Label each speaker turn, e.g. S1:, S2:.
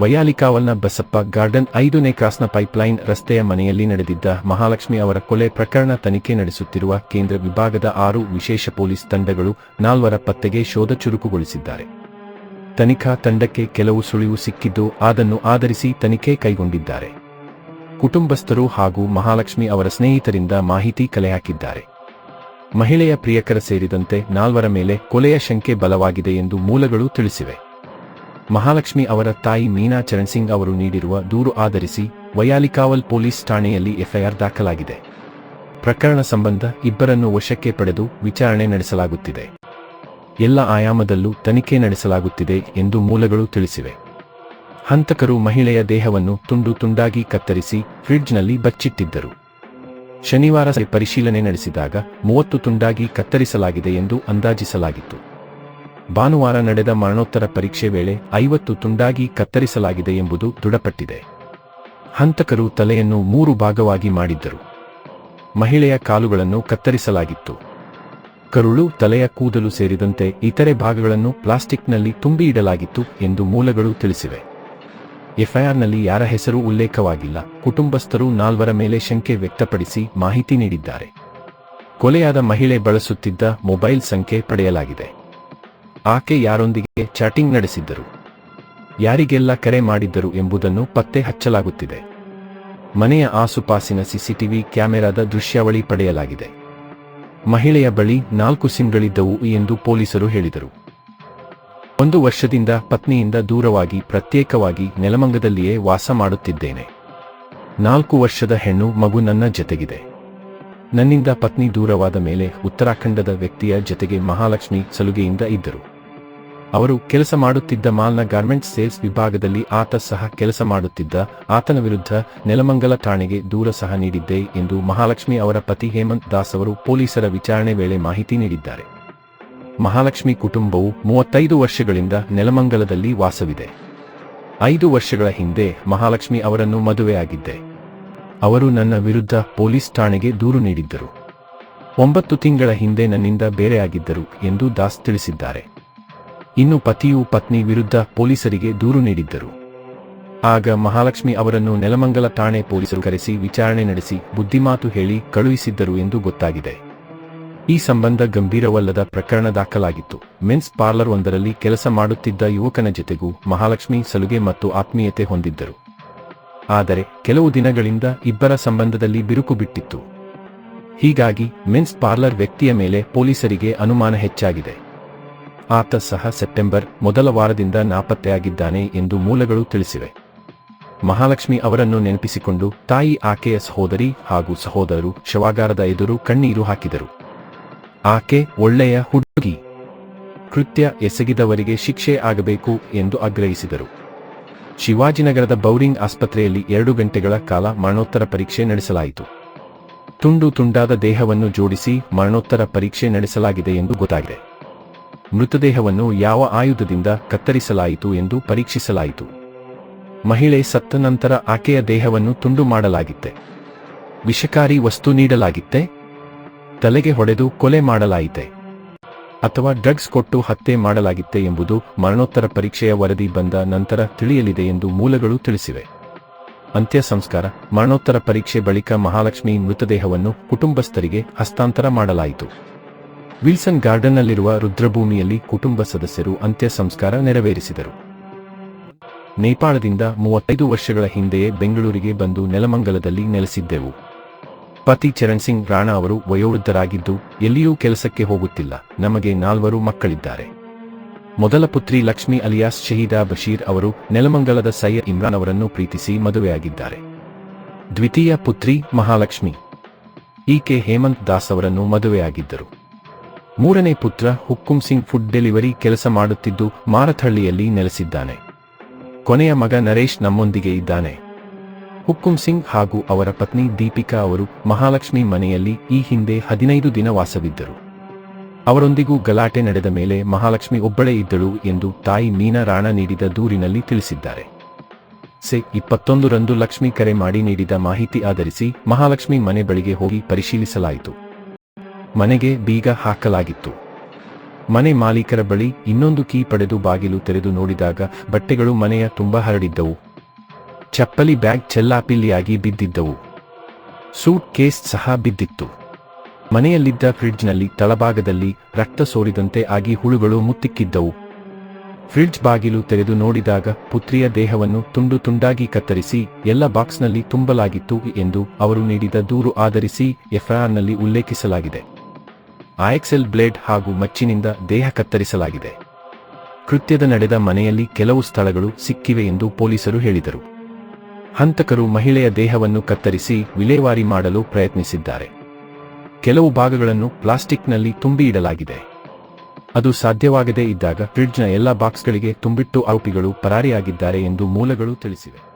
S1: ವಯಾಲಿಕಾವಲ್ನ Basappa garden ಐದನೇ ಕ್ರಾಸ್ನ pipeline ರಸ್ತೆಯ ಮನೆಯಲ್ಲಿ ನಡೆದಿದ್ದ ಮಹಾಲಕ್ಷ್ಮಿ ಅವರ ಕೊಲೆ ಪ್ರಕರಣ ತನಿಖೆ ನಡೆಸುತ್ತಿರುವ ಕೇಂದ್ರ ವಿಭಾಗದ ಆರು ವಿಶೇಷ ಪೊಲೀಸ್ ತಂಡಗಳು ನಾಲ್ವರ ಪತ್ತೆಗೆ ಶೋಧ ಚುರುಕುಗೊಳಿಸಿದ್ದಾರೆ. ತನಿಖಾ ತಂಡಕ್ಕೆ ಕೆಲವು ಸುಳಿವು ಸಿಕ್ಕಿದ್ದು ಅದನ್ನು ಆಧರಿಸಿ ತನಿಖೆ ಕೈಗೊಂಡಿದ್ದಾರೆ. ಕುಟುಂಬಸ್ಥರು ಹಾಗೂ ಮಹಾಲಕ್ಷ್ಮಿ ಅವರ ಸ್ನೇಹಿತರಿಂದ ಮಾಹಿತಿ ಕಲೆಹಾಕಿದ್ದಾರೆ. ಮಹಿಳೆಯ ಪ್ರಿಯಕರ ಸೇರಿದಂತೆ ನಾಲ್ವರ ಮೇಲೆ ಕೊಲೆಯ ಶಂಕೆ ಬಲವಾಗಿದೆ ಎಂದು ಮೂಲಗಳು ತಿಳಿಸಿವೆ. ಮಹಾಲಕ್ಷ್ಮಿ ಅವರ ತಾಯಿ ಮೀನಾ ಚರಣ್ ಸಿಂಗ್ ಅವರು ನೀಡಿರುವ ದೂರು ಆಧರಿಸಿ ವಯಾಲಿಕಾವಲ್ ಪೊಲೀಸ್ ಠಾಣೆಯಲ್ಲಿ ಎಫ್ಐಆರ್ ದಾಖಲಾಗಿದೆ. ಪ್ರಕರಣ ಸಂಬಂಧ ಇಬ್ಬರನ್ನು ವಶಕ್ಕೆ ಪಡೆದು ವಿಚಾರಣೆ ನಡೆಸಲಾಗುತ್ತಿದೆ. ಎಲ್ಲ ಆಯಾಮದಲ್ಲೂ ತನಿಖೆ ನಡೆಸಲಾಗುತ್ತಿದೆ ಎಂದು ಮೂಲಗಳು ತಿಳಿಸಿವೆ. ಹಂತಕರು ಮಹಿಳೆಯ ದೇಹವನ್ನು ತುಂಡು ತುಂಡಾಗಿ ಕತ್ತರಿಸಿ ಫ್ರಿಡ್ಜ್ನಲ್ಲಿ ಬಚ್ಚಿಟ್ಟಿದ್ದರು. ಶನಿವಾರ ಪರಿಶೀಲನೆ ನಡೆಸಿದಾಗ ಮೂವತ್ತು ತುಂಡಾಗಿ ಕತ್ತರಿಸಲಾಗಿದೆ ಎಂದು ಅಂದಾಜಿಸಲಾಗಿತ್ತು. ಭಾನುವಾರ ನಡೆದ ಮರಣೋತ್ತರ ಪರೀಕ್ಷೆ ವೇಳೆ ಐವತ್ತು ತುಂಡಾಗಿ ಕತ್ತರಿಸಲಾಗಿದೆ ಎಂಬುದು ದೃಢಪಟ್ಟಿದೆ. ಹಂತಕರು ತಲೆಯನ್ನು ಮೂರು ಭಾಗವಾಗಿ ಮಾಡಿದ್ದರು. ಮಹಿಳೆಯ ಕಾಲುಗಳನ್ನು ಕತ್ತರಿಸಲಾಗಿತ್ತು. ಕರುಳು ತಲೆಯ ಕೂದಲು ಸೇರಿದಂತೆ ಇತರೆ ಭಾಗಗಳನ್ನು ಪ್ಲಾಸ್ಟಿಕ್ನಲ್ಲಿ ತುಂಬಿ ಇಡಲಾಗಿತ್ತು ಎಂದು ಮೂಲಗಳು ತಿಳಿಸಿವೆ. ಎಫ್ಐಆರ್ನಲ್ಲಿ ಯಾರ ಹೆಸರು ಉಲ್ಲೇಖವಾಗಿಲ್ಲ. ಕುಟುಂಬಸ್ಥರು ನಾಲ್ವರ ಮೇಲೆ ಶಂಕೆ ವ್ಯಕ್ತಪಡಿಸಿ ಮಾಹಿತಿ ನೀಡಿದ್ದಾರೆ. ಕೊಲೆಯಾದ ಮಹಿಳೆ ಬಳಸುತ್ತಿದ್ದ ಮೊಬೈಲ್ ಸಂಖ್ಯೆ ಪಡೆಯಲಾಗಿದೆ. ಆಕೆ ಯಾರೊಂದಿಗೆ ಚಾಟಿಂಗ್ ನಡೆಸಿದ್ದರು? ಯಾರಿಗೆಲ್ಲ ಕರೆ ಮಾಡಿದ್ದರು ಎಂಬುದನ್ನು ಪತ್ತೆ ಹಚ್ಚಲಾಗುತ್ತಿದೆ. ಮನೆಯ ಆಸುಪಾಸಿನ ಸಿಸಿಟಿವಿ ಕ್ಯಾಮೆರಾದ ದೃಶ್ಯಾವಳಿ ಪಡೆಯಲಾಗಿದೆ. ಮಹಿಳೆಯ ಬಳಿ ನಾಲ್ಕು ಸಿಮ್ಗಳಿದ್ದವು ಎಂದು ಪೊಲೀಸರು ಹೇಳಿದರು. ಒಂದು ವರ್ಷದಿಂದ ಪತ್ನಿಯಿಂದ ದೂರವಾಗಿ ಪ್ರತ್ಯೇಕವಾಗಿ ನೆಲಮಂಗದಲ್ಲಿಯೇ ವಾಸ ಮಾಡುತ್ತಿದ್ದೇನೆ. ನಾಲ್ಕು ವರ್ಷದ ಹೆಣ್ಣು ಮಗು ನನ್ನ ಜತೆಗಿದೆ. ನನ್ನಿಂದ ಪತ್ನಿ ದೂರವಾದ ಮೇಲೆ ಉತ್ತರಾಖಂಡದ ವ್ಯಕ್ತಿಯ ಜತೆಗೆ ಮಹಾಲಕ್ಷ್ಮಿ ಸಲುಗೆಯಿಂದ ಇದ್ದರು. ಅವರು ಕೆಲಸ ಮಾಡುತ್ತಿದ್ದ ಮಾಲ್ನ ಗಾರ್ಮೆಂಟ್ಸ್ ಸೇಲ್ಸ್ ವಿಭಾಗದಲ್ಲಿ ಆತ ಸಹ ಕೆಲಸ ಮಾಡುತ್ತಿದ್ದ, ಆತನ ವಿರುದ್ಧ ನೆಲಮಂಗಲ ಠಾಣೆಗೆ ದೂರ ಸಹ ನೀಡಿದ್ದೆ ಎಂದು ಮಹಾಲಕ್ಷ್ಮಿ ಅವರ ಪತಿ ಹೇಮಂತ್ ದಾಸ್ ಅವರು ಪೊಲೀಸರ ವಿಚಾರಣೆ ವೇಳೆ ಮಾಹಿತಿ ನೀಡಿದ್ದಾರೆ. ಮಹಾಲಕ್ಷ್ಮಿ ಕುಟುಂಬವು ಮೂವತ್ತೈದು ವರ್ಷಗಳಿಂದ ನೆಲಮಂಗಲದಲ್ಲಿ ವಾಸವಿದೆ. ಐದು ವರ್ಷಗಳ ಹಿಂದೆ ಮಹಾಲಕ್ಷ್ಮಿ ಅವರನ್ನು ಮದುವೆಯಾಗಿದ್ದೆ. ಅವರು ನನ್ನ ವಿರುದ್ಧ ಪೊಲೀಸ್ ಠಾಣೆಗೆ ದೂರು ನೀಡಿದ್ದರು. ಒಂಬತ್ತು ತಿಂಗಳ ಹಿಂದೆ ನನ್ನಿಂದ ಬೇರೆಯಾಗಿದ್ದರು ಎಂದು ದಾಸ್ ತಿಳಿಸಿದ್ದಾರೆ. ಇನ್ನು ಪತಿಯು ಪತ್ನಿ ವಿರುದ್ಧ ಪೊಲೀಸರಿಗೆ ದೂರು ನೀಡಿದ್ದರು. ಆಗ ಮಹಾಲಕ್ಷ್ಮಿ ಅವರನ್ನು ನೆಲಮಂಗಲ ಠಾಣೆ ಪೊಲೀಸರು ಕರೆಸಿ ವಿಚಾರಣೆ ನಡೆಸಿ ಬುದ್ಧಿಮಾತು ಹೇಳಿ ಕಳುಹಿಸಿದ್ದರು ಎಂದು ಗೊತ್ತಾಗಿದೆ. ಈ ಸಂಬಂಧ ಗಂಭೀರವಲ್ಲದ ಪ್ರಕರಣ ದಾಖಲಾಗಿತ್ತು. ಮೆನ್ಸ್ ಪಾರ್ಲರ್ ಒಂದರಲ್ಲಿ ಕೆಲಸ ಮಾಡುತ್ತಿದ್ದ ಯುವಕನ ಜೊತೆಗೂ ಮಹಾಲಕ್ಷ್ಮಿ ಸಲುಗೆ ಮತ್ತು ಆತ್ಮೀಯತೆ ಹೊಂದಿದ್ದರು. ಆದರೆ ಕೆಲವು ದಿನಗಳಿಂದ ಇಬ್ಬರ ಸಂಬಂಧದಲ್ಲಿ ಬಿರುಕು ಬಿಟ್ಟಿತ್ತು. ಹೀಗಾಗಿ ಮೆನ್ಸ್ ಪಾರ್ಲರ್ ವ್ಯಕ್ತಿಯ ಮೇಲೆ ಪೊಲೀಸರಿಗೆ ಅನುಮಾನ ಹೆಚ್ಚಾಗಿದೆ. ಆತ ಸಹ ಸೆಪ್ಟೆಂಬರ್ ಮೊದಲ ವಾರದಿಂದ ನಾಪತ್ತೆಯಾಗಿದ್ದಾನೆ ಎಂದು ಮೂಲಗಳು ತಿಳಿಸಿವೆ. ಮಹಾಲಕ್ಷ್ಮಿ ಅವರನ್ನು ನೆನಪಿಸಿಕೊಂಡು ತಾಯಿ ಆಕೆಯ ಸಹೋದರಿ ಹಾಗೂ ಸಹೋದರರು ಶವಾಗಾರದ ಎದುರು ಕಣ್ಣೀರು ಹಾಕಿದರು. ಆಕೆ ಒಳ್ಳೆಯ ಹುಡುಗಿ. ಕೃತ್ಯ ಎಸಗಿದವರಿಗೆ ಶಿಕ್ಷೆ ಆಗಬೇಕು ಎಂದು ಆಗ್ರಹಿಸಿದರು. ಶಿವಾಜಿನಗರದ ಬೌರಿಂಗ್ ಆಸ್ಪತ್ರೆಯಲ್ಲಿ ಎರಡು ಗಂಟೆಗಳ ಕಾಲ ಮರಣೋತ್ತರ ಪರೀಕ್ಷೆ ನಡೆಸಲಾಯಿತು. ತುಂಡು ತುಂಡಾದ ದೇಹವನ್ನು ಜೋಡಿಸಿ ಮರಣೋತ್ತರ ಪರೀಕ್ಷೆ ನಡೆಸಲಾಗಿದೆ ಎಂದು ಗೊತ್ತಾಗಿದೆ. ಮೃತದೇಹವನ್ನು ಯಾವ ಆಯುಧದಿಂದ ಕತ್ತರಿಸಲಾಯಿತು ಎಂದು ಪರೀಕ್ಷಿಸಲಾಯಿತು. ಮಹಿಳೆ ಸತ್ತ ನಂತರ ಆಕೆಯ ದೇಹವನ್ನು ತುಂಡು ಮಾಡಲಾಗಿತ್ತೆ. ವಿಷಕಾರಿ ವಸ್ತು ನೀಡಲಾಗಿತ್ತೆ. ತಲೆಗೆ ಹೊಡೆದು ಕೊಲೆ ಮಾಡಲಾಯಿತೆ. ಅಥವಾ ಡ್ರಗ್ಸ್ ಕೊಟ್ಟು ಹತ್ಯೆ ಮಾಡಲಾಗಿತ್ತೆ ಎಂಬುದು ಮರಣೋತ್ತರ ಪರೀಕ್ಷೆಯ ವರದಿ ಬಂದ ನಂತರ ತಿಳಿಯಲಿದೆ ಎಂದು ಮೂಲಗಳು ತಿಳಿಸಿವೆ. ಅಂತ್ಯ ಸಂಸ್ಕಾರ ಮರಣೋತ್ತರ ಪರೀಕ್ಷೆ ಬಳಿಕ ಮಹಾಲಕ್ಷ್ಮಿ ಮೃತದೇಹವನ್ನು ಕುಟುಂಬಸ್ಥರಿಗೆ ಹಸ್ತಾಂತರ ಮಾಡಲಾಯಿತು. ವಿಲ್ಸನ್ ಗಾರ್ಡನ್ನಲ್ಲಿರುವ ರುದ್ರಭೂಮಿಯಲ್ಲಿ ಕುಟುಂಬ ಸದಸ್ಯರು ಅಂತ್ಯ ಸಂಸ್ಕಾರ ನೆರವೇರಿಸಿದರು. ನೇಪಾಳದಿಂದ ಮೂವತ್ತೈದು ವರ್ಷಗಳ ಹಿಂದೆಯೇ ಬೆಂಗಳೂರಿಗೆ ಬಂದು ನೆಲಮಂಗಲದಲ್ಲಿ ನೆಲೆಸಿದ್ದೆವು. ಪತಿ ಚರಣ್ ಸಿಂಗ್ ರಾಣಾ ಅವರು ವಯೋವೃದ್ಧರಾಗಿದ್ದು ಎಲ್ಲಿಯೂ ಕೆಲಸಕ್ಕೆ ಹೋಗುತ್ತಿಲ್ಲ. ನಮಗೆ ನಾಲ್ವರು ಮಕ್ಕಳಿದ್ದಾರೆ. ಮೊದಲ ಪುತ್ರಿ ಲಕ್ಷ್ಮಿ ಅಲಿಯಾಸ್ ಶಹೀದಾ ಬಶೀರ್ ಅವರು ನೆಲಮಂಗಲದ ಸೈಯದ್ ಇಮ್ರಾನ್ ಅವರನ್ನು ಪ್ರೀತಿಸಿ ಮದುವೆಯಾಗಿದ್ದಾರೆ. ದ್ವಿತೀಯ ಪುತ್ರಿ ಮಹಾಲಕ್ಷ್ಮಿ. ಈಕೆ ಹೇಮಂತ್ ದಾಸ್ ಅವರನ್ನು ಮದುವೆಯಾಗಿದ್ದರು. ಮೂರನೇ ಪುತ್ರ ಹುಕ್ಕುಂ ಸಿಂಗ್ ಫುಡ್ ಡೆಲಿವರಿ ಕೆಲಸ ಮಾಡುತ್ತಿದ್ದು ಮಾರಥಹಳ್ಳಿಯಲ್ಲಿ ನೆಲೆಸಿದ್ದಾನೆ. ಕೊನೆಯ ಮಗ ನರೇಶ್ ನಮ್ಮೊಂದಿಗೆ ಇದ್ದಾನೆ. ಹುಕ್ಕುಂ ಸಿಂಗ್ ಹಾಗೂ ಅವರ ಪತ್ನಿ ದೀಪಿಕಾ ಅವರು ಮಹಾಲಕ್ಷ್ಮಿ ಮನೆಯಲ್ಲಿ ಈ ಹಿಂದೆ ಹದಿನೈದು ದಿನ ವಾಸವಿದ್ದರು. ಅವರೊಂದಿಗೂ ಗಲಾಟೆ ನಡೆದ ಮೇಲೆ ಮಹಾಲಕ್ಷ್ಮಿ ಒಬ್ಬಳೇ ಇದ್ದಳು ಎಂದು ತಾಯಿ ಮೀನಾ ರಾಣಾ ನೀಡಿದ ದೂರಿನಲ್ಲಿ ತಿಳಿಸಿದ್ದಾರೆ. ಸೆ ಇಪ್ಪತ್ತೊಂದರಂದು ಲಕ್ಷ್ಮಿ ಕರೆ ಮಾಡಿ ನೀಡಿದ ಮಾಹಿತಿ ಆಧರಿಸಿ ಮಹಾಲಕ್ಷ್ಮಿ ಮನೆ ಬಳಿಗೆ ಹೋಗಿ ಪರಿಶೀಲಿಸಲಾಯಿತು. ಮನೆಗೆ ಬೀಗ ಹಾಕಲಾಗಿತ್ತು. ಮನೆ ಮಾಲೀಕರ ಬಳಿ ಇನ್ನೊಂದು ಕೀ ಪಡೆದು ಬಾಗಿಲು ತೆರೆದು ನೋಡಿದಾಗ ಬಟ್ಟೆಗಳು ಮನೆಯ ತುಂಬ ಹರಡಿದ್ದವು. ಚಪ್ಪಲಿ ಬ್ಯಾಗ್ ಚೆಲ್ಲಾಪಿಲ್ಲಿಯಾಗಿ ಬಿದ್ದಿದ್ದವು. ಸೂಟ್ ಕೇಸ್ ಸಹ ಬಿದ್ದಿತ್ತು. ಮನೆಯಲ್ಲಿದ್ದ ಫ್ರಿಡ್ಜ್ನಲ್ಲಿ ತಳಭಾಗದಲ್ಲಿ ರಕ್ತ ಸೋರಿದಂತೆ ಆಗಿ ಹುಳುಗಳು ಮುತ್ತಿಕ್ಕಿದ್ದವು. ಫ್ರಿಡ್ಜ್ ಬಾಗಿಲು ತೆರೆದು ನೋಡಿದಾಗ ಪುತ್ರಿಯ ದೇಹವನ್ನು ತುಂಡು ತುಂಡಾಗಿ ಕತ್ತರಿಸಿ ಎಲ್ಲ ಬಾಕ್ಸ್ನಲ್ಲಿ ತುಂಬಲಾಗಿತ್ತು ಎಂದು ಅವರು ನೀಡಿದ ದೂರು ಆಧರಿಸಿ ಎಫ್ಐಆರ್ನಲ್ಲಿ ಉಲ್ಲೇಖಿಸಲಾಗಿದೆ. ಆಯಕ್ಸೆಲ್ ಬ್ಲೇಡ್ ಹಾಗೂ ಮಚ್ಚಿನಿಂದ ದೇಹ ಕತ್ತರಿಸಲಾಗಿದೆ. ಕೃತ್ಯದ ನಡೆದ ಮನೆಯಲ್ಲಿ ಕೆಲವು ಸ್ಥಳಗಳು ಸಿಕ್ಕಿವೆ ಎಂದು ಪೊಲೀಸರು ಹೇಳಿದರು. ಹಂತಕರು ಮಹಿಳೆಯ ದೇಹವನ್ನು ಕತ್ತರಿಸಿ ವಿಲೇವಾರಿ ಮಾಡಲು ಪ್ರಯತ್ನಿಸಿದ್ದಾರೆ. ಕೆಲವು ಭಾಗಗಳನ್ನು ಪ್ಲಾಸ್ಟಿಕ್ನಲ್ಲಿ ತುಂಬಿ ಇಡಲಾಗಿದೆ ಅದು ಸಾಧ್ಯವಾಗದೇ ಇದ್ದಾಗ ಫ್ರಿಡ್ಜ್ನ ಎಲ್ಲ ಬಾಕ್ಸ್ಗಳಿಗೆ ತುಂಬಿಟ್ಟು ಆರೋಪಿಗಳು ಪರಾರಿಯಾಗಿದ್ದಾರೆ ಎಂದು ಮೂಲಗಳು ತಿಳಿಸಿವೆ.